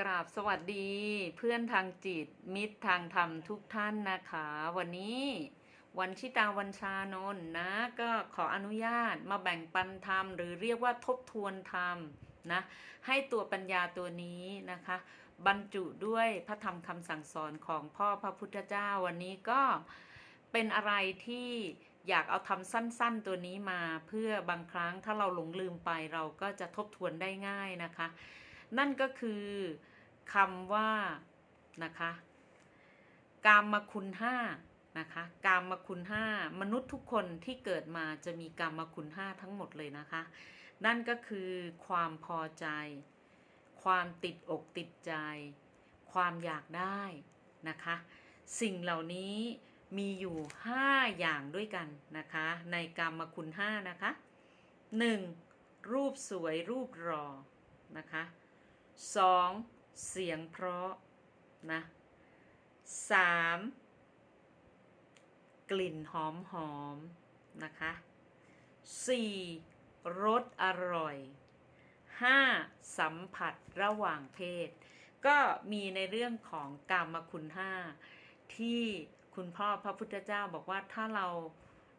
กราบสวัสดีเพื่อนทางจิตมิตรทางธรรมทุกท่านนะคะ วันนี้วันชิตาวันชานนนะ ก็ขออนุญาตมาแบ่งปันธรรม หรือเรียกว่าทบทวนธรรมนะให้ตัวปัญญาตัวนี้นะคะ บรรจุด้วยพระธรรมคำสั่งสอนของพ่อพระพุทธเจ้าวันนี้ก็เป็นอะไรที่อยากเอาทำสั้น ๆ ตัวนี้มาเพื่อบางครั้งถ้าเราหลงลืมไปเราก็จะทบทวนได้ง่ายนะคะ นั่นก็คือคำว่านะคะกามมคุณห้านะคะกามมคุณห้ามนุษย์ทุกคนที่เกิดมาจะมีกามมคุณห้าทั้งหมดเลยนะคะ นั่นก็คือความพอใจ ความติดอกติดใจ ความอยากได้นะคะ สิ่งเหล่านี้มีอยู่ 5 อย่างด้วยกันนะคะ ในกามมคุณห้านะคะ 1. รูปสวยรูปรอนะคะ 2. เสียงเพราะนะ 3. กลิ่นหอมหอมนะคะ 4. รสอร่อย 5. สัมผัสระหว่างเพศ ก็มีในเรื่องของกามคุณห้าที่คุณพ่อพระพุทธเจ้าบอกว่าถ้าเรา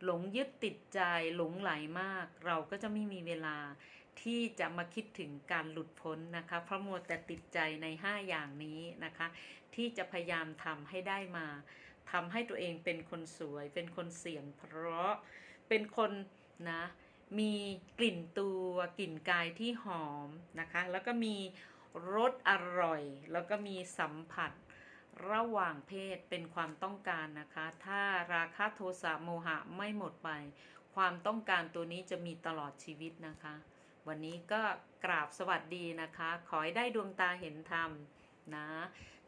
หลงยึดติดใจหลงไหลมาก เราก็จะไม่มีเวลา ที่จะมาคิดถึงการหลุดพ้นนะคะเพราะมัวแต่ติดใจใน 5 อย่างนี้นะคะ ที่จะพยายามทำให้ได้มาทำให้ตัวเองเป็นคนสวย เป็นคนเสียง เพราะเป็นคนนะมีกลิ่นตัวกลิ่นกายที่หอมนะคะ แล้วก็มีรสอร่อย แล้วก็มีสัมผัสระหว่างเพศเป็นความต้องการนะคะ ถ้าราคะโทสะโมหะไม่หมดไป ความต้องการตัวนี้จะมีตลอดชีวิตนะคะ วันนี้ก็กราบสวัสดีนะคะ ขอให้ได้ดวงตาเห็นธรรมนะ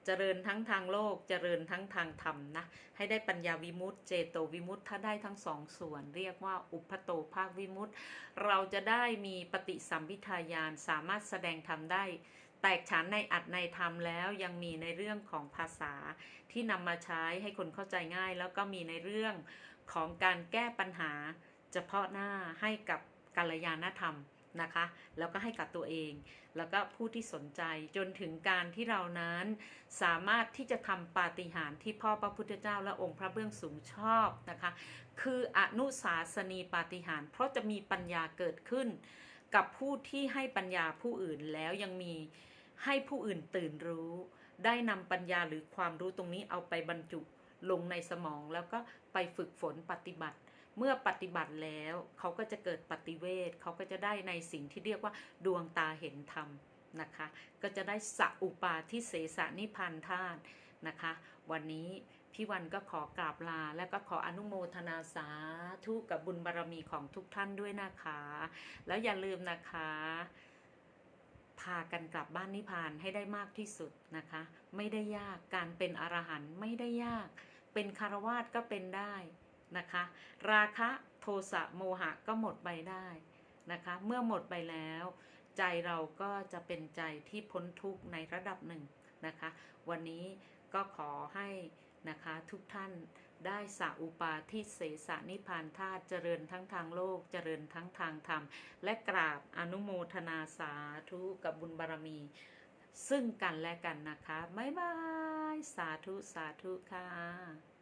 เจริญทั้งทางโลก เจริญทั้งทางธรรมนะ ให้ได้ปัญญาวิมุตติเจโตวิมุตติถ้าได้ทั้งสองส่วน เรียกว่าอุปโตภาควิมุตติเราจะได้มีปฏิสัมพิทายานสามารถแสดงธรรมได้ แตกฉานในอัดในธรรมแล้วยังมีในเรื่องของภาษาที่นำมาใช้ให้คนเข้าใจง่าย แล้วก็มีในเรื่องของการแก้ปัญหา เฉพาะหน้าให้กับกัลยาณธรรม นะคะ แล้วก็ให้กับตัวเอง แล้วก็ผู้ที่สนใจจนถึงการที่เรานั้นสามารถที่จะทำปาฏิหาริย์ที่พ่อพระพุทธเจ้าและองค์พระเบื้องสูงชอบนะคะ คืออนุสาสนีปาฏิหาริย์เพราะจะมีปัญญาเกิดขึ้น กับผู้ที่ให้ปัญญาผู้อื่นแล้วยังมีให้ผู้อื่นตื่นรู้ ได้นำปัญญาหรือความรู้ตรงนี้เอาไปบรรจุลงในสมองแล้วก็ไปฝึกฝนปฏิบัติ เมื่อปฏิบัติแล้วเขาก็จะเกิดปฏิเวทเขาก็จะได้ในสิ่งที่เรียกว่าดวงตาเห็นธรรมนะคะ ก็จะได้สัอุปาทิเสสนิพันธาตุนะคะ วันนี้พี่วันก็ขอกราบลา และก็ขออนุโมทนาสาธุกับบุญบารรมีของทุกท่านด้วยนะคะ แล้วอย่าลืมนะคะ พากันกลับบ้านนิพพานให้ได้มากที่สุดนะคะ ไม่ได้ยากการเป็นอรหันต์ไม่ได้ยาก เป็นคารวาสก็เป็นได้ นะคะ ราคะโทสะโมหะก็หมดไปได้นะคะ เมื่อหมดไปแล้ว ใจเราก็จะเป็นใจที่พ้นทุกข์ในระดับหนึ่งนะคะ วันนี้ก็ขอให้นะคะทุกท่านได้สาอุปาทิเสสนิพพานธาตุเจริญทั้งทางโลกเจริญทั้งทางธรรม และกราบอนุโมทนาสาธุกับบุญบารรมี ซึ่งกันและกันนะคะ บ๊ายบาย สาธุ สาธุค่ะ